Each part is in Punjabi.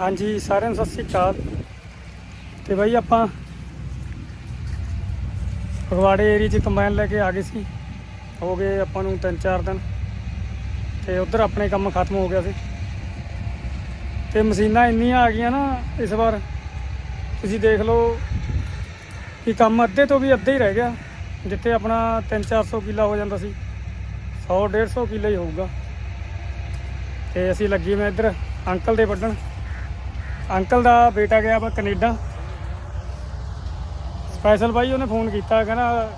ਹਾਂਜੀ, ਸਾਰਿਆਂ ਨੂੰ ਸਤਿ ਸ੍ਰੀ ਅਕਾਲ। ਤੇ ਬਾਈ ਆਪਾਂ ਫਗਵਾੜੇ ਏਰੀਆ 'ਚ ਕੰਬਾਈਨ ਲੈ ਕੇ ਆ ਗਏ ਸੀ। ਹੋ ਗਏ ਆਪਾਂ ਨੂੰ 3-4 ਦਿਨ। ਤੇ ਉਧਰ ਆਪਣੇ ਕੰਮ ਖਤਮ ਹੋ ਗਿਆ ਸੀ। ਤੇ ਮਸ਼ੀਨਾਂ ਇੰਨੀਆਂ ਆ ਗਈਆਂ ਨਾ ਇਸ ਵਾਰ। ਤੁਸੀਂ ਦੇਖ ਲਓ ਕਿ ਕੰਮ ਅੱਧੇ ਤੋਂ ਵੀ ਅੱਧਾ ਹੀ ਰਹਿ ਗਿਆ। ਜਿੱਥੇ ਆਪਣਾ 3-400 ਕਿੱਲਾ ਹੋ ਜਾਂਦਾ ਸੀ। 100-150 ਕਿੱਲਾ ਹੀ ਹੋਊਗਾ। ਤੇ ਅਸੀਂ ਲੱਗੀ ਮੈਂ ਇੱਧਰ ਅੰਕਲ ਦੇ ਵੱਢਣ। ਅੰਕਲ ਦਾ ਬੇਟਾ ਗਿਆ ਵਾ ਕੈਨੇਡਾ। ਸਪੈਸ਼ਲ ਬਾਈ ਉਹਨੇ ਫੋਨ ਕੀਤਾ, ਕਹਿੰਦਾ,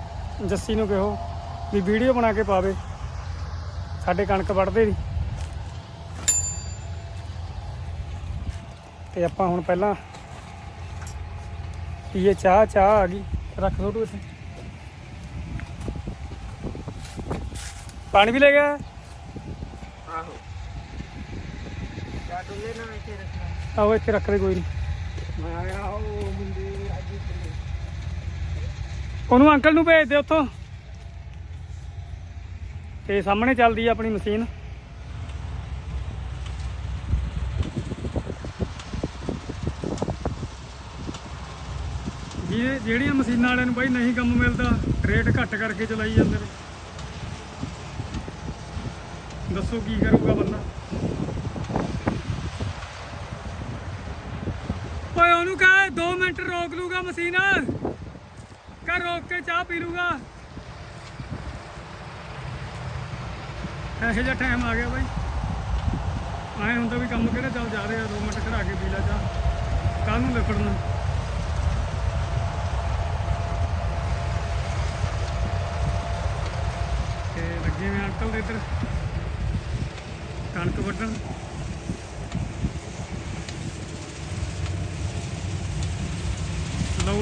ਜੱਸੀ ਨੂੰ ਕਿਹੋ ਵੀ ਵੀਡੀਓ ਬਣਾ ਕੇ ਪਾਵੇ। ਸਾਡੇ ਕਣਕ ਵੱਢਦੇ ਦੀ ਤੇ ਆਪਾਂ ਹੁਣ ਪਹਿਲਾਂ ਪੀਏ ਚਾਹ ਚਾਹ ਆ ਗਈ, ਰੱਖ ਦੋ ਤੂੰ ਇੱਥੇ। ਪਾਣੀ ਵੀ ਲੈ ਗਿਆ? ਆਹੋ। ਚਾਹ ਡੁੱਲੇ ਨਾ ਇੱਥੇ ਰੱਖਣਾ। ਆਹੋ ਇੱਥੇ ਰੱਖ ਦੇ ਕੋਈ ਨਹੀਂ ਮੈਂ ਆਇਆ ਉਹ ਮੁੰਡੇ ਅੱਜ ਇੱਥੇ ਉਹਨੂੰ ਅੰਕਲ ਨੂੰ ਭੇਜ ਦੇ ਉੱਥੋਂ। ਤੇ ਸਾਹਮਣੇ ਚੱਲਦੀ ਆ ਆਪਣੀ ਮਸ਼ੀਨ। ਜੀ ਜਿਹੜੀਆਂ ਮਸ਼ੀਨਾਂ ਵਾਲਿਆਂ ਨੂੰ ਬਾਈ ਨਹੀਂ ਕੰਮ ਮਿਲਦਾ ਰੇਟ ਘੱਟ ਕਰਕੇ ਚਲਾਈ ਜਾਂਦੇ ਨੇ। ਦੱਸੋ ਕੀ ਕਰੂਗਾ ਬੰਦਾ ਓਏ ਉਹਨੂੰ ਕਹੇ 2 ਮਿੰਟ ਰੋਕ ਲੂਗਾ ਮਸ਼ੀਨ। ਕਾ ਰੋਕ ਕੇ ਚਾਹ ਪੀ ਲੂਗਾ। ਇਹੋ ਜਿਹਾ ਟਾਈਮ ਆ ਗਿਆ ਬਾਈ। ਆਏ ਹੁੰਦਾ ਵੀ ਕੰਮ ਕਿਹੜਾ ਚੱਲ ਜਾ ਰਿਹਾ 2 ਮਿੰਟ ਖੜਾ ਕੇ ਪੀ ਲਾ ਚਾਹ। ਕੱਲ ਨੂੰ ਲਿਫੜਨਾ। ਤੇ ਲੱਗੇ ਮੈਂ ਅੰਕਲ ਦੇ ਇੱਧਰ। ਕਣਕ ਵੱਢਣ।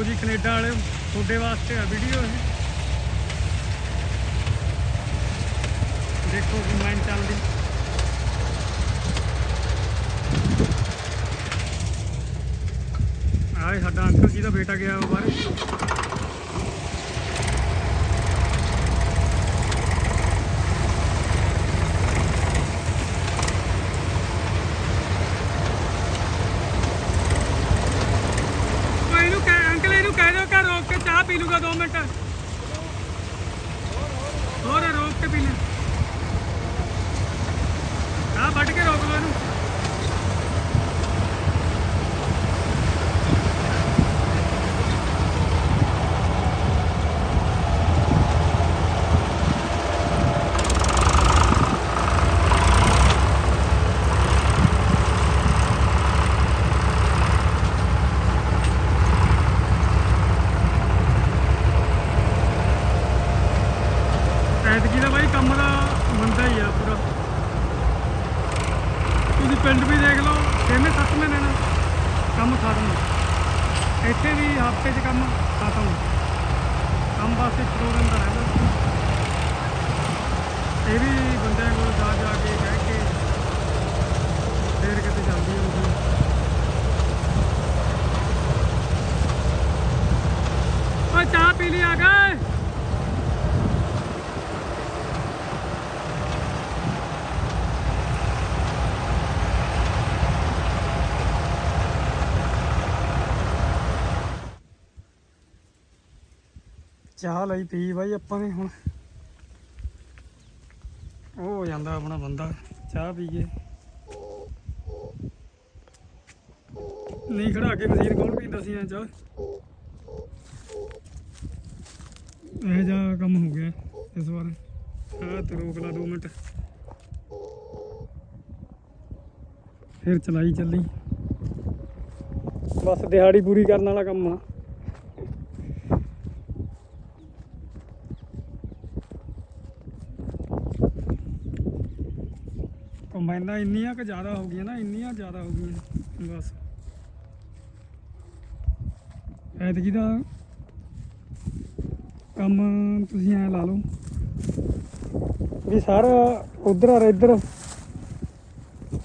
ਲਓ ਜੀ ਕੈਨੇਡਾ ਵਾਲੇ ਤੁਹਾਡੇ ਵਾਸਤੇ ਆ ਵੀਡੀਓ ਇਹ। ਦੇਖੋ ਕੰਬਾਈਨ ਚੱਲਦੀ ਆਏ ਸਾਡਾ ਅੰਕਲ ਜੀ ਦਾ ਬੇਟਾ ਗਿਆ ਵਾ ਬਾਹਰ ਓਏ ਇਹਨੂੰ ਕਹਿ ਅੰਕਲ ਇਹਨੂੰ ਕਹਿ ਦਿਓ ਕਿ ਰੋਕ ਕੇ ਚਾਹ ਪੀ ਲੂਗਾ 2 ਮਿੰਟ ਹੋਰ ਰੋਕ ਕੇ ਪੀ ਲੈ ਆ ਵੱਢ ਕੇ ਰੋਕ ਲਓ ਇਹਨੂੰ ਐਤਕੀ ਦਾ ਬਾਈ ਕੰਮ ਦਾ ਮੰਦਾ ਹੀ ਆ ਪੂਰਾ ਤੁਸੀਂ ਪਿੰਡ ਵੀ ਦੇਖ ਲਓ ਛੇਵੇਂ ਸੱਤਵੇਂ ਦਿਨ ਕੰਮ ਖਤਮ ਇੱਥੇ ਵੀ ਹਫ਼ਤੇ 'ਚ ਕੰਮ ਖਤਮ ਕੰਮ ਵਾਸਤੇ ਇੱਕ ਦੋ ਦਿਨ ਦਾ ਰਹਿੰਦਾ ਇਹ ਵੀ ਬੰਦਿਆਂ ਕੋਲ ਜਾ ਜਾ ਕੇ ਕਹਿ ਕੇ ਫੇਰ ਕਿਤੇ ਚੱਲਦੀ ਹੋਊਗੀ ਓਏ ਚਾਹ ਪੀ ਲਈ ਆ ਗਏ ਚਾਹ ਲਈ ਪੀ ਬਾਈ ਆਪਾਂ ਨੇ ਹੁਣ। ਉਹ ਹੋ ਜਾਂਦਾ ਆਪਣਾ ਬੰਦਾ, ਚਾਹ ਪੀ ਕੇ ਨਹੀਂ ਖੜਾ ਕੇ ਮਸ਼ੀਨ ਕੌਣ ਪੀਂਦਾ ਸੀ ਐ ਚਾਹ? ਇਹ ਜਾ ਕੰਮ ਹੋ ਗਿਆ ਇਸ ਵਾਰ। ਆ ਤੇ ਰੋਕ ਲਾ 2 ਮਿੰਟ। ਫਿਰ ਚਲਾਈ ਚੱਲੀ। ਬਸ ਦਿਹਾੜੀ ਪੂਰੀ ਕਰਨ ਵਾਲਾ ਕੰਮ ਆ। ਕੰਬਾਈਨਾਂ ਇੰਨੀਆਂ ਕਿ ਜ਼ਿਆਦਾ ਹੋ ਗਈਆਂ ਨਾ, ਇੰਨੀਆਂ ਜ਼ਿਆਦਾ ਹੋ ਗਈਆਂ, ਬਸ। ਐਤਕੀ ਦਾ ਕੰਮ ਤੁਸੀਂ ਐ ਲਾ ਲਓ ਵੀ ਸਾਰਾ ਉਧਰ ਔਰ ਇੱਧਰ।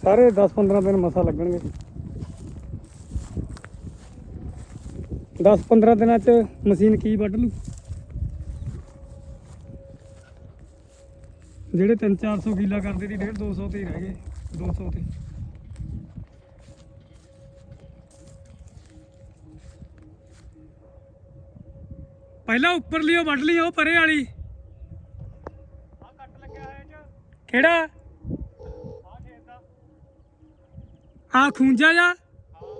ਸਾਰੇ 10-15 ਦਿਨ ਮਸਾ ਲੱਗਣਗੇ। 10-15 ਦਿਨਾਂ ਚ ਮਸ਼ੀਨ ਕੀ ਵੱਢ ਲੂ? ਜਿਹੜੇ 3-400 ਕਿਲਾ ਕਰਦੇ ਸੀ 1.5 200 ਤੇ ਹੀ ਰਹਿ ਗਏ 200 ਤੇ। ਪਹਿਲਾਂ ਉੱਪਰ ਲਿਓ ਵੱਢ ਲਈ, ਉਹ ਪਰੇ ਵਾਲੀ। ਆ ਕਿਹੜਾ? ਆ ਖੇਤ ਦਾ ਆ ਖੂੰਜਾ ਜਾ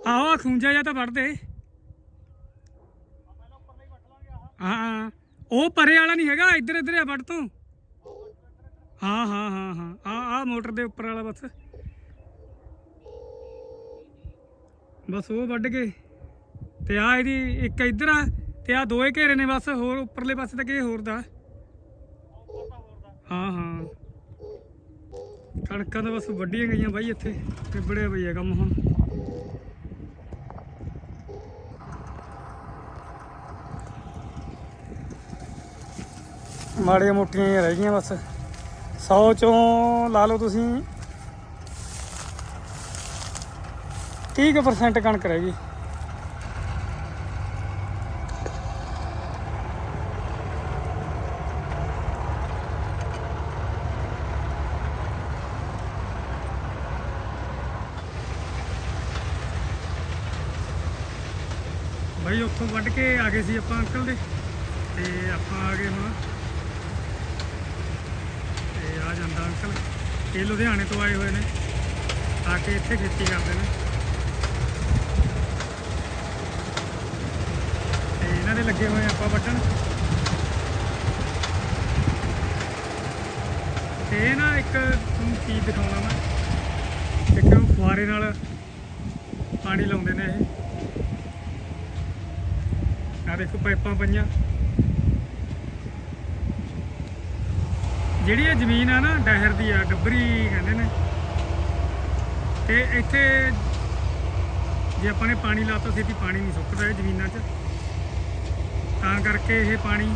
ਆਓ ਆ ਖੂੰਜਾ ਜਾ ਤਾਂ ਵੱਢਦੇ ਹਾਂ ਉਹ ਪਰੇ ਵਾਲਾ ਨਹੀਂ ਹੈਗਾ ਇੱਧਰ ਇੱਧਰ ਆ ਵੱਢ ਤੂੰ। ਹਾਂ ਹਾਂ ਹਾਂ ਹਾਂ। ਆ ਆ ਮੋਟਰ ਦੇ ਉੱਪਰ ਵਾਲਾ ਬਸ। ਬਸ ਉਹ ਵੱਢ ਗਏ ਤੇ ਆ ਇਹਦੀ ਇੱਕ ਇੱਧਰ ਆ ਤੇ ਆ ਦੋਏ ਘੇਰੇ ਨੇ ਬਸ, ਹੋਰ ਉੱਪਰਲੇ ਪਾਸੇ ਤੱਕ ਇਹ ਹੋਰ ਦਾ। ਹਾਂ ਹਾਂ। ਕਣਕਾਂ ਤਾਂ ਬਸ ਵੱਡੀਆਂ ਗਈਆਂ ਬਾਈ ਇੱਥੇ ਤੇ ਬੜੇ ਬਈ ਆ ਕੰਮ ਹੁਣ। ਮਾੜੀਆਂ ਮੋਟੀਆਂ ਰਹਿ ਗਈਆਂ ਬਸ। 100 ਚੋਂ ਲਾ ਲਓ ਤੁਸੀਂ। 30% ਪਰਸੈਂਟ ਕਣਕ ਰਹਿ ਗਈ। ਭਾਈ ਉੱਥੋਂ ਵੱਢ ਕੇ ਆ ਗਏ ਸੀ ਆਪਾਂ ਅੰਕਲ ਦੇ। ਤੇ ਆਪਾਂ ਆ ਗਏ ਹੁਣ ਤੇ ਆ ਜਾਂਦਾ ਅੰਕਲ। ਇਹ ਲੁਧਿਆਣੇ ਤੋਂ ਆਏ ਹੋਏ ਨੇ। ਆ ਕੇ ਇੱਥੇ ਖੇਤੀ ਕਰਦੇ ਨੇ। ਤੇ ਇਹਨਾਂ ਦੇ ਲੱਗੇ ਹੋਏ ਆਪਾਂ ਬਟਨ ਤੇ ਇਹ ਨਾ ਇੱਕ ਤੁਹਾਨੂੰ ਚੀਜ਼ ਦਿਖਾਉਣਾ ਮੈਂ। ਇੱਕ ਫੁਆਰੇ ਨਾਲ ਪਾਣੀ ਲਾਉਂਦੇ ਨੇ ਇਹ। ਆ ਦੇਖੋ ਪਾਈਪਾਂ ਪਈਆਂ। ਜਿਹੜੀ ਇਹ ਜ਼ਮੀਨ ਆ ਨਾ, ਡਹਿਰ ਦੀ ਆ ਗੱਬਰੀ ਕਹਿੰਦੇ ਨੇ। ਤੇ ਇੱਥੇ ਜੇ ਆਪਾਂ ਨੇ ਪਾਣੀ ਲਾਤਾ ਛੇਤੀ ਪਾਣੀ ਨਹੀਂ ਸੁੱਕਦਾ ਇਹ ਜ਼ਮੀਨਾਂ 'ਚ। ਤਾਂ ਕਰਕੇ ਇਹ ਪਾਣੀ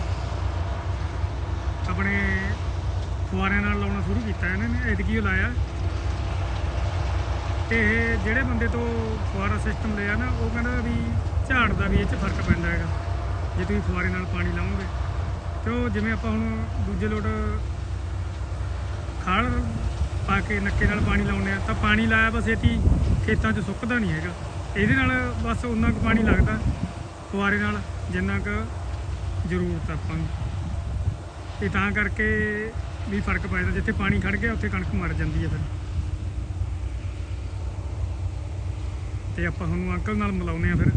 ਆਪਣੇ ਫੁਆਰਿਆਂ ਨਾਲ ਲਾਉਣਾ ਸ਼ੁਰੂ ਕੀਤਾ ਇਹਨਾਂ ਨੇ, ਐਤਕੀ ਉਹ ਲਾਇਆ। ਤੇ ਇਹ ਜਿਹੜੇ ਬੰਦੇ ਤੋਂ ਫੁਆਰਾ ਸਿਸਟਮ ਲਿਆ ਨਾ, ਉਹ ਕਹਿੰਦਾ ਵੀ ਝਾੜ ਦਾ ਵੀ ਇਹ 'ਚ ਫ਼ਰਕ ਪੈਂਦਾ ਹੈਗਾ, ਜੇ ਤੁਸੀਂ ਫੁਆਰੇ ਨਾਲ ਪਾਣੀ ਲਾਓਗੇ। ਤੇ ਉਹ ਜਿਵੇਂ ਆਪਾਂ ਹੁਣ ਦੂਜੇ ਲੋਟ ਖਾਲ ਪਾ ਕੇ ਨੱਕੇ ਨਾਲ ਪਾਣੀ ਲਾਉਂਦੇ ਆ, ਤਾਂ ਪਾਣੀ ਲਾਇਆ ਬਸ ਛੇਤੀ ਖੇਤਾਂ 'ਚ ਸੁੱਕਦਾ ਨਹੀਂ ਹੈਗਾ। ਇਹਦੇ ਨਾਲ ਬਸ ਉਨਾ ਕੁ ਪਾਣੀ ਲੱਗਦਾ ਫੁਆਰੇ ਨਾਲ ਜਿੰਨਾ ਕੁ ਜ਼ਰੂਰਤ ਆ ਆਪਾਂ ਨੂੰ। ਤੇ ਤਾਂ ਕਰਕੇ ਵੀ ਫ਼ਰਕ ਪੈ ਜਾਂਦਾ, ਜਿੱਥੇ ਪਾਣੀ ਖੜ ਗਿਆ ਉੱਥੇ ਕਣਕ ਮਰ ਜਾਂਦੀ ਹੈ ਫਿਰ। ਤੇ ਆਪਾਂ ਤੁਹਾਨੂੰ ਅੰਕਲ ਨਾਲ ਮਿਲਾਉਂਦੇ ਆ ਫਿਰ।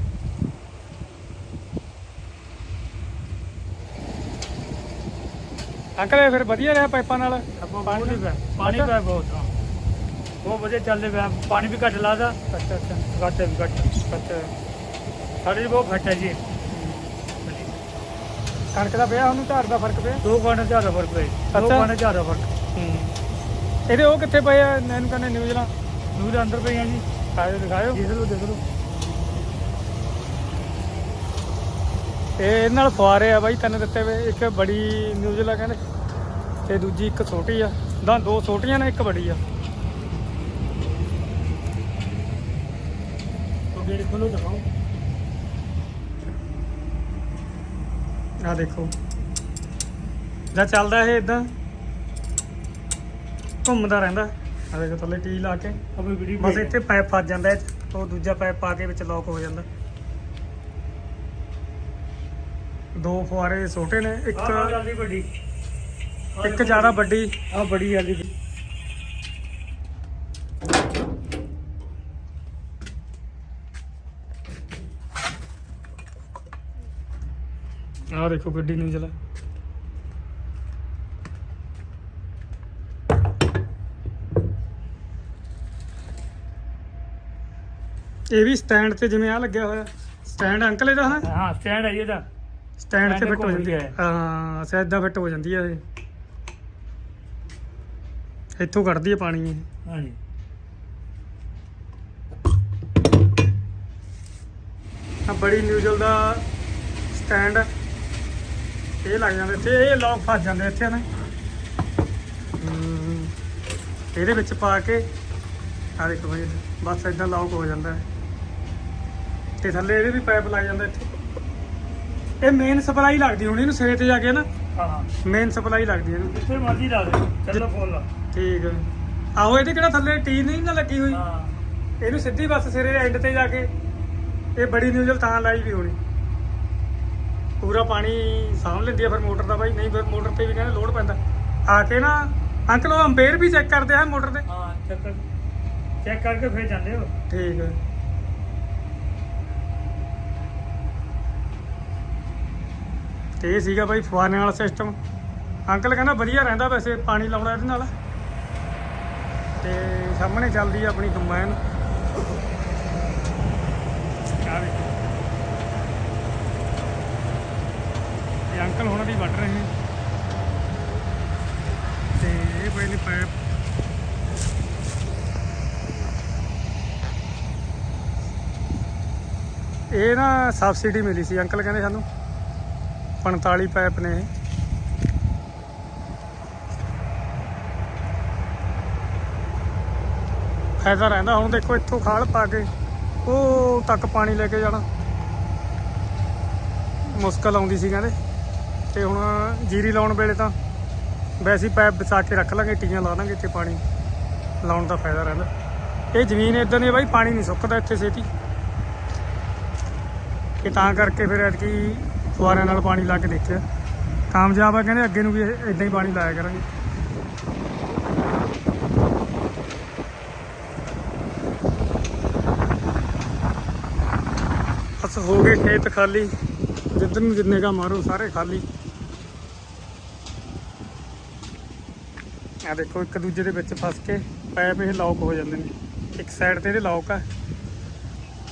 ਅੰਕਲ ਇਹ ਫਿਰ ਵਧੀਆ ਰਿਹਾ ਪਾਈਪਾਂ ਨਾਲ? ਪਾਣੀ ਪਿਆ ਪਾਣੀ ਪਿਆ ਬਹੁਤ ਹਾਂ। ਬਹੁਤ ਵਧੀਆ ਚੱਲਦੇ ਪਿਆ ਪਾਣੀ ਵੀ ਘੱਟ ਲਾਦਾ। ਅੱਛਾ ਅੱਛਾ। ਘੱਟ ਵੀ ਘੱਟ ਅੱਛਾ ਸਾਡੇ ਬਹੁਤ ਘੱਟ ਹੈ ਜੀ। ਕਣਕ ਦਾ ਪਿਆ ਉਹਨੂੰ ਝਾੜ ਦਾ ਫ਼ਰਕ ਪਿਆ? ਦੋ ਕੁਆਂਟਲ ਜ਼ਿਆਦਾ ਫ਼ਰਕ ਪਏ ਦੋ। ਕੁਆਂਟਲ ਜ਼ਿਆਦਾ ਫ਼ਰਕ। ਇਹਦੇ ਉਹ ਕਿੱਥੇ ਪਏ ਆ? ਇਹਨੂੰ ਕਹਿੰਦੇ ਨਿਊਜ਼ਲਾਂ ਦੇ ਅੰਦਰ ਪਈਆਂ ਜੀ। ਆਇਓ ਦਿਖਾਇਓ। ਦੇਖ ਲਓ ਦੇਖ ਲਓ। ਇਹ ਇਹਦੇ ਨਾਲ ਫੁਆਰੇ ਆ ਬਾਈ ਤਿੰਨ ਦਿੱਤੇ ਵੇ ਇੱਕ ਬੜੀ ਨਿਊਜ਼ਲਾ ਕਹਿੰਦੇ ਤੇ ਦੂਜੀ ਇੱਕ ਛੋਟੀ ਆ। ਦਾ ਦੋ ਛੋਟੀਆਂ ਨੇ ਇੱਕ ਬੜੀ ਆ। ਖੋਲੋ ਦਿਖਾਓ ਆ ਦੇਖੋ। ਜਾਂ ਚੱਲਦਾ ਇਹ ਇਦਾਂ ਘੁੰਮਦਾ ਰਹਿੰਦਾ। ਆ ਦੇਖੋ ਥੱਲੇ ਟੀ ਲਾ ਕੇ। ਬਸ ਇੱਥੇ ਪਾਈਪ ਫਸ ਜਾਂਦਾ ਉਹ ਦੂਜਾ ਪਾਈਪ ਪਾ ਕੇ ਵਿੱਚ ਲੌਕ ਹੋ ਜਾਂਦਾ। ਦੋ ਫੁਆਰੇ ਛੋਟੇ ਨੇ ਇੱਕ ਆ ਜਲਦੀ ਵੱਡੀ। ਇੱਕ ਜ਼ਿਆਦਾ ਵੱਡੀ। ਆ ਬੜੀ ਜਲਦੀ ਆਹ ਦੇਖੋ ਗੱਡੀ ਨੂੰ ਚਲਾ ਇਹ ਵੀ ਸਟੈਂਡ ਤੇ ਜਿਵੇਂ ਆ ਲੱਗਿਆ ਹੋਇਆ। ਸਟੈਂਡ ਅੰਕਲ ਇਹਦਾ ਹਨਾ? ਹਾਂ ਸਟੈਂਡ ਹੈ ਜੀ ਇਹਦਾ। ਸਟੈਂਡ ਤੇ stand ਫਿੱਟ ਹੋ ਜਾਂਦੀ ਹੈ। ਹੈ। ਸਿੱਧਾ ਫਿੱਟ ਹੋ ਜਾਂਦੀ ਹੈ ਇਹ। ਇੱਥੋਂ ਕੱਢਦੀ ਹੈ ਪਾਣੀ ਇਹ। ਹਾਂ ਜੀ ਆ ਬੜੀ ਨਿਊਜ਼ਲ ਦਾ ਸਟੈਂਡ ਇਹ ਲੱਗ ਜਾਂਦਾ ਇੱਥੇ ਇਹ ਲੋਕ ਫਸ ਜਾਂਦੇ ਇੱਥੇ ਨਾ ਹਮ, ਇਹਦੇ ਵਿੱਚ ਪਾ ਕੇ ਆ ਦੇਖੋ ਭਾਈ ਬਸ ਇਦਾਂ ਲੌਕ ਹੋ ਜਾਂਦਾ ਹੈ। ਤੇ ਥੱਲੇ ਇਹਦੇ ਵੀ ਪਾਈਪ ਲੱਗ ਜਾਂਦਾ ਇੱਥੇ। ਇਹ ਮੇਨ ਸਪਲਾਈ ਲੱਗਦੀ ਹੋਣੀ ਇਹਨੂੰ ਸਿਰੇ ਤੇ ਜਾ ਕੇ ਨਾ। ਹਾਂ ਹਾਂ। ਮੇਨ ਸਪਲਾਈ ਲੱਗਦੀ ਹੈ ਇਹਨੂੰ। ਜਿੱਥੇ ਮਰਜ਼ੀ ਲਾ ਦੇ ਚੱਲੋ ਫੋਨ ਲਾ ਠੀਕ ਹੈ ਆਹੋ ਇਹਦੇ ਕਿਹੜਾ ਥੱਲੇ ਟੀ ਨਹੀਂ ਨਾ ਲੱਗੀ ਹੋਈ? ਹਾਂ। ਇਹਨੂੰ ਸਿੱਧੀ ਬੱਸ ਸਿਰੇ ਐਂਡ ਤੇ ਜਾ ਕੇ ਇਹ ਬੜੀ ਨਿਊਜ਼ਲ ਤਾਂ ਲਾਈ ਵੀ ਹੋਣੀ। ਪੂਰਾ ਪਾਣੀ ਸਾਂਭ ਲੈਂਦੀ ਆ ਫਿਰ ਮੋਟਰ ਦਾ ਬਾਈ ਨਹੀਂ ਫਿਰ ਮੋਟਰ ਤੇ ਵੀ ਕਹਿੰਦੇ ਲੋਡ ਪੈਂਦਾ। ਆ ਕੇ ਨਾ ਅੰਕਲ ਉਹ ਅੰਪੇਅਰ ਵੀ ਚੈੱਕ ਕਰਦੇ ਆ ਮੋਟਰ ਦੇ। ਹਾਂ ਚੈੱਕ ਚੈੱਕ ਕਰਕੇ ਫਿਰ ਜਾਂਦੇ ਹੋ। ਠੀਕ ਹੈ ਤੇ ਇਹ ਸੀਗਾ ਬਾਈ ਫੁਆਨੇ ਵਾਲਾ ਸਿਸਟਮ ਅੰਕਲ ਕਹਿੰਦਾ ਵਧੀਆ ਰਹਿੰਦਾ ਵੈਸੇ, ਪਾਣੀ ਲਾਉਣਾ ਇਹਦੇ ਨਾਲ। ਤੇ ਸਾਹਮਣੇ ਚੱਲਦੀ ਆ ਆਪਣੀ ਕੰਬਾਈਨ। ਆ ਵੇਖੋ। ਇਹ ਅੰਕਲ ਹੁਣ ਵੀ ਵੱਢ ਰਹੇ ਨੇ। ਤੇ ਇਹ ਪਏ ਨੇ ਇਹ ਨਾ ਸਬਸਿਡੀ ਮਿਲੀ ਸੀ, ਅੰਕਲ ਕਹਿੰਦੇ ਸਾਨੂੰ। 45 ਪਾਈਪ ਨੇ ਫਾਇਦਾ ਰਹਿੰਦਾ, ਹੁਣ ਦੇਖੋ ਇੱਥੋਂ ਖਾਲ ਪਾ ਕੇ ਉਹ ਤੱਕ ਪਾਣੀ ਲੈ ਕੇ ਜਾਣਾ। ਮੁਸ਼ਕਲ ਆਉਂਦੀ ਸੀ ਕਹਿੰਦੇ। ਤੇ ਹੁਣ ਜੀਰੀ ਲਾਉਣ ਵੇਲੇ ਤਾਂ ਵੈਸੇ ਹੀ ਪਾਈਪ ਵਿਛਾ ਕੇ ਰੱਖ ਲਾਂਗੇ, ਟੀਆਂ ਲਾ ਲਾਂਗੇ ਇੱਥੇ ਪਾਣੀ। ਲਾਉਣ ਦਾ ਫਾਇਦਾ ਰਹਿੰਦਾ। ਇਹ ਜ਼ਮੀਨ ਇਦਾਂ ਦੀ ਬਾਈ, ਪਾਣੀ ਨਹੀਂ ਸੁੱਕਦਾ ਇੱਥੇ ਛੇਤੀ। ਕਿ ਤਾਂ ਕਰਕੇ ਫਿਰ ਐਤਕੀ ਫੁਆਰਿਆਂ ਨਾਲ ਪਾਣੀ ਲਾ ਕੇ ਦੇਖਿਆ। ਕਾਮਯਾਬ ਆ, ਕਹਿੰਦੇ ਅੱਗੇ ਨੂੰ ਵੀ ਇਦਾਂ ਹੀ ਪਾਣੀ ਲਾਇਆ ਕਰਾਂਗੇ। ਬਸ ਹੋ ਗਏ ਖੇਤ ਖਾਲੀ। ਜਿੱਧਰ ਨੂੰ ਜਿੰਨੇ ਕਾ ਮਾਰੋ, ਸਾਰੇ ਖਾਲੀ। ਆ ਦੇਖੋ, ਇੱਕ ਦੂਜੇ ਦੇ ਵਿੱਚ ਫਸ ਕੇ ਪੈਪ ਇਹ ਲੌਕ ਹੋ ਜਾਂਦੇ ਨੇ। ਇੱਕ ਸਾਈਡ ਤੇ ਇਹਦੇ ਲੌਕ ਆ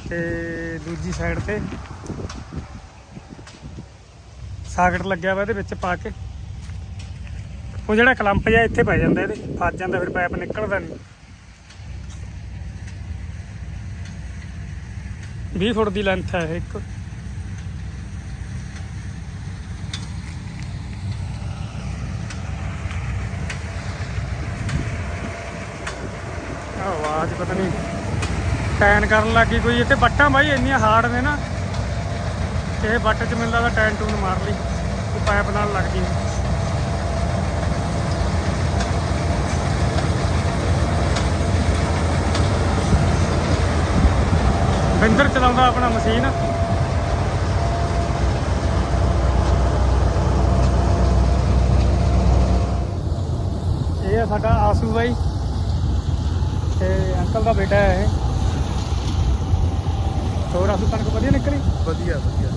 ਤੇ ਦੂਜੀ ਸਾਈਡ ਤੇ ਸਾਕਟ ਲੱਗਿਆ ਵਾ ਇਹਦੇ ਵਿੱਚ ਪਾ ਕੇ। ਉਹ ਜਿਹੜਾ ਕਲੰਪ ਜਿਹਾ ਇੱਥੇ ਪੈ ਜਾਂਦਾ ਇਹਦੇ, ਫਸ ਜਾਂਦਾ ਫਿਰ ਪਾਈਪ ਨਿਕਲਦਾ ਨਹੀਂ 20 ਫੁੱਟ ਦੀ ਲੈਂਥ ਹੈ ਇੱਕ। ਆਵਾਜ਼ ਪਤਾ ਨਹੀਂ ਟੈਨ ਕਰਨ ਲੱਗੀ ਕੋਈ ਇੱਥੇ ਬੱਟਾਂ ਬਾਈ, ਇੰਨੀਆਂ ਹਾਰਡ ਨੇ ਨਾ। ਇਹ ਬੱਟ ਚ ਮੈਨੂੰ ਲੱਗਦਾ ਟੈਨ ਟੂਨ ਮਾਰ ਲਈ, ਉਹ ਪਾਈਪ ਨਾਲ ਲੱਗ ਗਈ। ਬਿੰਦਰ ਚਲਾਉਂਦਾ ਆਪਣਾ ਮਸ਼ੀਨ। ਇਹ ਆ ਸਾਡਾ ਆਸੂ ਬਾਈ ਤੇ ਅੰਕਲ ਦਾ ਬੇਟਾ ਹੈ ਇਹ। ਹੋਰ ਆਸੂ ਕਣਕ ਵਧੀਆ ਨਿਕਲੀ? ਵਧੀਆ ਵਧੀਆ।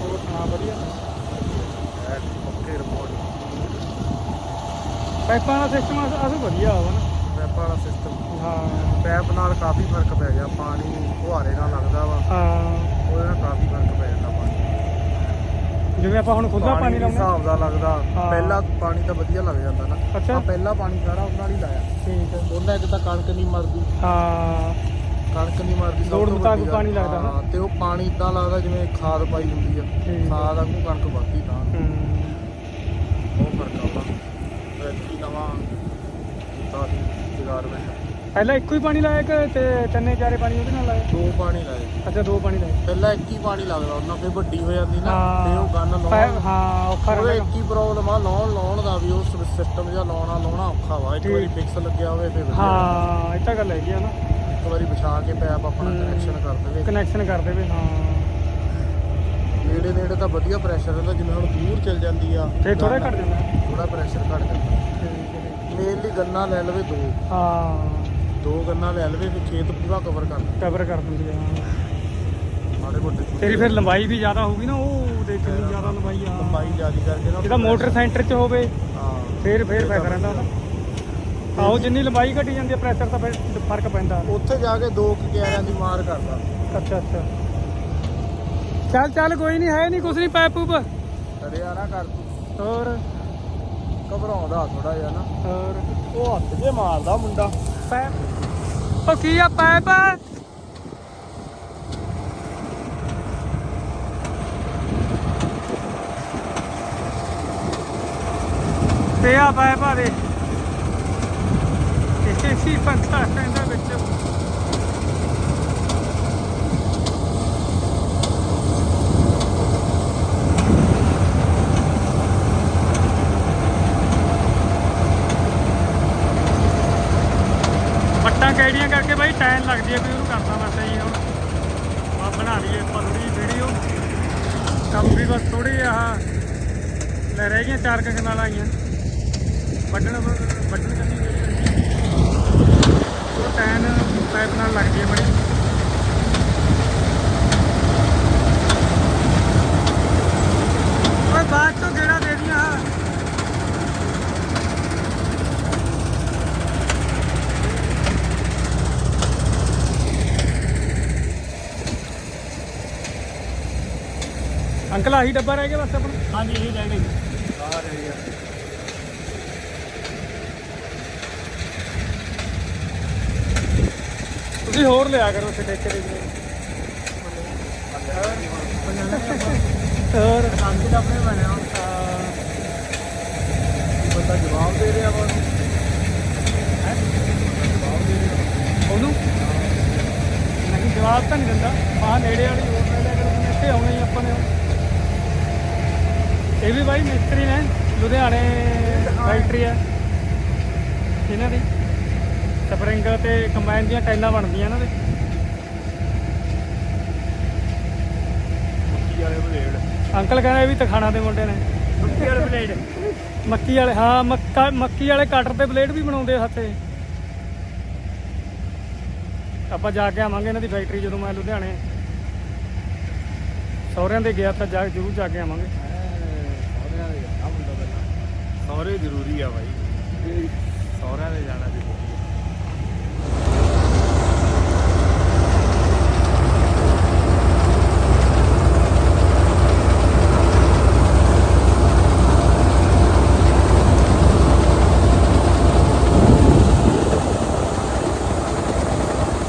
ਹੋਰ ਸੁਣਾ ਵਧੀਆ? ਓਕੇ ਰਿਪੋਰਟ ਪਾਈਪਾਂ ਦਾ ਸਿਸਟਮ ਆਸੂ ਵਧੀਆ ਹੋਵਾ ਨਾ। ਪੈਪ ਵਾਲਾ ਸਿਸਟਮ ਹਾਂ। ਪੈਪ ਨਾਲ ਕਾਫੀ ਫ਼ਰਕ ਪੈ ਗਿਆ ਪਾਣੀ ਫੁਹਾਰੇ ਨਾਲ ਲੱਗਦਾ ਵਾ। ਹਾਂ। ਉਹਦੇ ਨਾਲ ਕਾਫੀ ਫ਼ਰਕ ਪੈ ਜਾਂਦਾ ਪਾਣੀ। ਜਿਵੇਂ ਆਪਾਂ ਹੁਣ ਖੁੱਲਾ ਪਾਣੀ ਦੇ ਲਾਉਂਦੇ ਹਿਸਾਬ ਦਾ ਲੱਗਦਾ। ਹਾਂ। ਪਹਿਲਾ ਪਾਣੀ ਤਾਂ ਵਧੀਆ ਲੱਗ ਜਾਂਦਾ ਨਾ। ਅੱਛਾ। ਆਹ ਪਹਿਲਾ ਪਾਣੀ ਸਾਰਾ ਉਹਨਾਂ ਨਾਲ ਹੀ ਲਾਇਆ। ਠੀਕ ਹੈ। ਉਹਨਾਂ ਇੱਕ ਤਾਂ ਕਣਕ ਨਹੀਂ ਮਰਦੀ। ਹਾਂ। ਕਣਕ ਨਹੀਂ ਮਰਦੀ ਸਭ ਲੋੜ ਤੋਂ ਮੁਤਾਬਕ ਵੱਡੀ ਗੱਲ। ਪਾਣੀ ਲੱਗਦਾ ਨਾ। ਹਾਂ, ਤੇ ਉਹ ਪਾਣੀ ਇਦਾਂ ਲੱਗਦਾ ਜਿਵੇਂ ਖਾਦ ਪਾਈ ਹੁੰਦੀ ਆ। ਠੀਕ ਆ। ਖਾਦ ਵਾਂਗੂ ਕਣਕ ਵੱਧਦੀ ਤਾਂ। ਹੂੰ। ਉਹ ਫ਼ਰਕ ਆਉਂਦਾ ਐਤਕੀ ਨਵਾਂ ਕੀਤਾ ਸੀ ਜਗਾਰਮੈਂਟ ਪਹਿਲਾਂ ਇੱਕੋ ਹੀ ਪਾਣੀ ਲਾਇਆ ਕਿ ਤੇ ਤਿੰਨੇ ਚਾਰੇ ਪਾਣੀ ਉਹਦੇ ਨਾਲ ਲਾਇਆ? ਦੋ ਪਾਣੀ ਲਾਏ। ਅੱਛਾ ਦੋ ਪਾਣੀ ਲਾਏ। ਪਹਿਲਾਂ ਇੱਕ ਹੀ ਪਾਣੀ ਲੱਗਦਾ ਉਹਨਾਂ ਫੇ ਵੱਡੀ ਹੋ ਜਾਂਦੀ ਨਾ ਤੇ ਉਹ ਗੰਨ ਪੈ- ਲਾਉਣ ਹਾਂ ਔਖਾ ਰਹਿੰਦਾ ਇੱਕ ਹੀ ਪ੍ਰੋਬਲਮ ਆ ਲਾਉਣ ਲਾਉਣ ਦਾ ਵੀ ਉਹ ਸਿਸਟਮ ਜਿਹਾ ਲਾਉਣਾ ਲਾਉਣਾ ਔਖਾ ਵਾ। ਇੱਕ ਠੀਕ। ਵਾਰੀ ਫਿਕਸ ਲੱਗਿਆ ਹੋਵੇ ਫੇ ਹਾਂ ਇਹ ਤਾਂ ਗੱਲ ਹੈਗੀ ਆ ਨਾ। ਇੱਕ ਵਾਰੀ ਵਿਛਾ ਕੇ ਪੈਪ ਆਪਣਾ ਹੂੰ। ਕਨੈਕਸ਼ਨ ਕਰ ਦੇਵੇ। ਕਨੈਕਸ਼ਨ ਕਰ ਦੇਵੇ ਹਾਂ। ਨੇੜੇ ਨੇੜੇ ਤਾਂ ਵਧੀਆ ਪ੍ਰੈਸ਼ਰ ਰਹਿੰਦਾ ਜਿਵੇਂ ਹੁਣ ਦੂਰ ਚਲ ਜਾਂਦੀ ਆ। ਤੇ ਥੋੜਾ ਘਟ ਜਾਂਦਾ। ਥੋੜਾ ਪ੍ਰੈਸ਼ਰ ਘਟ ਜਾਂਦਾ। ਠੀਕ ਹੈ। ਮੇਨਲੀ ਗੰਨਾ ਲੈ ਲਵੇ ਦੋ। ਹਾਂ। ਦੋ ਗੰਨਾ ਲੈ ਲਵੇ ਫਿਰ ਖੇਤ ਪੂਰਾ ਕਵਰ ਕਰ ਕਵਰ ਕਰ ਦਿੰਦੀ ਆ। ਮਾੜੇ ਮੋਟੇ ਛੋਟੇ ਤੇਰੀ ਫਿਰ ਲੰਬਾਈ ਵੀ ਜ਼ਿਆਦਾ ਹੋਊਗੀ ਨਾ ਉਹ ਦੇਖ ਕਿੰਨੀ ਜ਼ਿਆਦਾ ਲੰਬਾਈ ਆ। ਲੰਬਾਈ ਜ਼ਿਆਦੀ ਕਰਕੇ ਨਾ ਇਹਦਾ ਮੋਟਰ ਸੈਂਟਰ 'ਚ ਹੋਵੇ ਹਾਂ। ਫੇਰ ਫੇਰ ਫਾਇਦਾ ਰਹਿੰਦਾ ਉਹਦਾ ਆਹੋ ਜਿੰਨੀ ਲੰਬਾਈ ਘਟੀ ਜਾਂਦੀ ਹੈ ਪ੍ਰੈਸ਼ਰ ਤਾਂ ਫਿਰ ਫ਼ਰਕ ਪੈਂਦਾ। ਉੱਥੇ ਜਾ ਕੇ ਦੋ ਕਿਆਰਿਆਂ ਦੀ ਮਾਰ ਕਰਦਾ। ਅੱਛਾ ਅੱਛਾ। ਚੱਲ ਚੱਲ ਕੋਈ ਨਹੀਂ ਹੈ ਨਹੀਂ ਕੁਛ ਨਹੀਂ ਪੈਪ। ਪੂਪ ਕਰਿਆ ਨਾ ਕਰ ਤੂੰ। ਹੋਰ? ਘਬਰਾਉਂਦਾ ਥੋੜਾ ਜਿਹਾ ਨਾ। ਹੋਰ? ਉਹ ਹੱਥ ਜੇ ਮਾਰਦਾ ਮੁੰਡਾ। ਪੈਪ? ਉਹ ਕੀ ਆ ਪੈਪ? ਤੇ ਆ ਪੈਪ ਆ ਦੇ। ਇਹ ਸੀ ਪੰਖਾ ਕਹਿੰਦਾ ਵਿੱਚ ਵੱਟਾਂ ਕਰਕੇ ਬਾਈ ਟਾਈਮ ਲੱਗਦੀ ਹੈ ਵੀ ਉਹਨੂੰ ਕਰਦਾ ਮੈਂ ਸਹੀ ਹੁਣ ਬਣਾ ਲਈਏ ਆਪਾਂ ਥੋੜੀ ਵੀਡੀਓ ਕੰਮ ਵੀ ਬਸ ਥੋੜੀ ਆਹ ਲੈ ਰਹਿ ਗਈਆਂ ਚਾਰ ਕੁ ਕਨਾਲਾਂ ਆਈਆਂ। ਵੱਢਣ ਵੱਢਣ ਕਰਨੀ ਉਹ ਟਾਈਮ ਪਾਈਪ ਨਾਲ ਲੱਗਦੀ ਹੈ ਬੜੀ। ਬਾਅਦ ਚੋਂ ਜਿਹੜਾ ਅੰਕਲ ਆਹੀ ਡੱਬਾ ਰਹਿ ਗਿਆ ਬਸ ਆਪਣਾ? ਹਾਂਜੀ ਇਹ ਰਹਿ ਗਈ ਤੁਸੀਂ ਹੋਰ ਲਿਆ ਕਰੋ ਉੱਥੇ ਠੇਕੇ ਦੇ ਵਿੱਚ। ਹੋਰ? ਕੰਮ ਤਾਂ ਆਪਣੇ ਬਣਿਆ ਬੰਦਾ ਜਵਾਬ ਦੇ ਰਿਹਾ ਵਾ। ਉਹਨੂੰ? ਨਹੀਂ ਜਵਾਬ ਤਾਂ ਨਹੀਂ ਦਿੰਦਾ। ਆ ਨੇੜੇ ਵਾਲੀ ਹੋਰ ਲੈ ਲਿਆ ਕਰੋ ਇੱਥੇ ਆਉਣਾ ਹੀ ਆਪਾਂ ਨੇ ਇਹ ਵੀ ਬਾਈ ਮਿਸਤਰੀ ਨੇ ਲੁਧਿਆਣੇ ਫੈਕਟਰੀ ਆ ਇਹਨਾਂ ਦੀ। ਸਪਰਿੰਗ ਤੇ ਕੰਬਾਈਨ ਦੀਆਂ ਟਾਈਲਾਂ ਬਣਦੀਆਂ ਇਹਨਾਂ ਦੇ। ਮੁੱਕੀ ਵਾਲੇ ਬਲੇਡ। ਅੰਕਲ ਕਹਿੰਦੇ ਇਹ ਵੀ ਤਖਾਣਾ ਦੇ ਮੁੰਡੇ ਨੇ। ਮੁੱਕੀ ਵਾਲੇ ਬਲੇਡ। ਮੱਕੀ ਵਾਲੇ ਹਾਂ ਮੱਕਾ ਮੱਕੀ ਵਾਲੇ ਕਟਰ ਤੇ ਬਲੇਡ ਵੀ ਬਣਾਉਂਦੇ ਹੱਥੇ। ਆਪਾਂ ਜਾ ਕੇ ਆਵਾਂਗੇ ਇਹਨਾਂ ਦੀ ਫੈਕਟਰੀ ਜਦੋਂ ਮੈਂ ਲੁਧਿਆਣੇ। ਸਹੁਰਿਆਂ ਦੇ ਗਿਆ ਤਾਂ ਜਾ ਜ਼ਰੂਰ ਜਾ ਕੇ ਆਵਾਂਗੇ। ਪਹਿਲਾਂ ਜ਼ਰੂਰੀ ਆ ਬਾਈ ਸਹੁਰਿਆਂ ਦੇ ਜਾਣਾ ਜ਼ਰੂਰੀ ਆ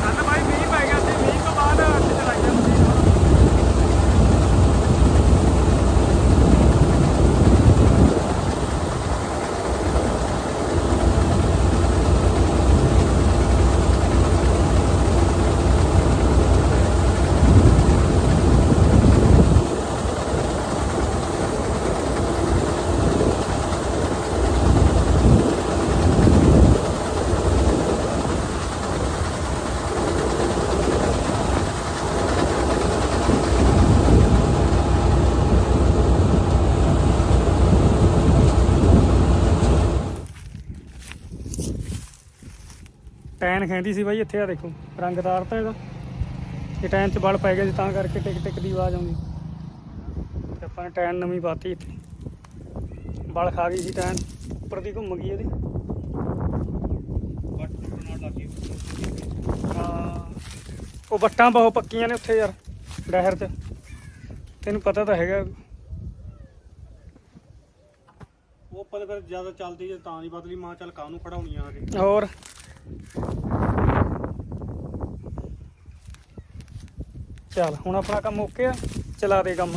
ਕੱਲ ਬਾਈ ਮੀਂਹ ਪੈ ਗਿਆ ਸੀ ਮੀਂਹ ਤੋਂ ਬਾਅਦ ਅੱਠ ਚਲਾਈਆਂ ਮਸ਼ੀਨ ਟੈਨ ਖੈਂਦੀ ਸੀ ਬਾਈ ਇੱਥੇ ਆ ਦੇਖੋ ਰੰਗਦਾਰ ਤਾਂ ਇਹਦਾ। ਇਹ ਟੈਨ 'ਚ ਬਲ ਪੈ ਗਿਆ ਸੀ ਤਾਂ ਕਰਕੇ ਟਿਕ ਟਿਕ ਦੀ ਆਵਾਜ਼ ਆਉਂਦੀ। ਤੇ ਆਪਾਂ ਨੇ ਟੈਨ ਨਵੀਂ ਪਾਤੀ ਇੱਥੇ। ਬਲ ਖਾ ਗਈ ਸੀ ਟੈਨ ਉੱਪਰ ਦੀ ਘੁੰਮ ਗਈ ਇਹਦੀ ਉਹ ਵੱਟਾਂ ਬਹੁਤ ਪੱਕੀਆਂ ਨੇ ਉੱਥੇ ਯਾਰ ਡਹਿਰ 'ਚ। ਤੈਨੂੰ ਪਤਾ ਤਾਂ ਹੈਗਾ। ਉਹ ਪਰ ਫਿਰ ਜ਼ਿਆਦਾ ਚੱਲਦੀ ਜੇ ਤਾਂ ਨਹੀਂ ਬਦਲੀ ਮਾਂ ਚੱਲ ਕਾਹਨੂੰ ਖੜਾਉਣੀ ਆ ਕੇ। ਹੋਰ? ਚੱਲ ਹੁਣ ਆਪਣਾ ਕੰਮ ਓਕੇ ਆ ਚਲਾ ਦੇ ਕੰਮ।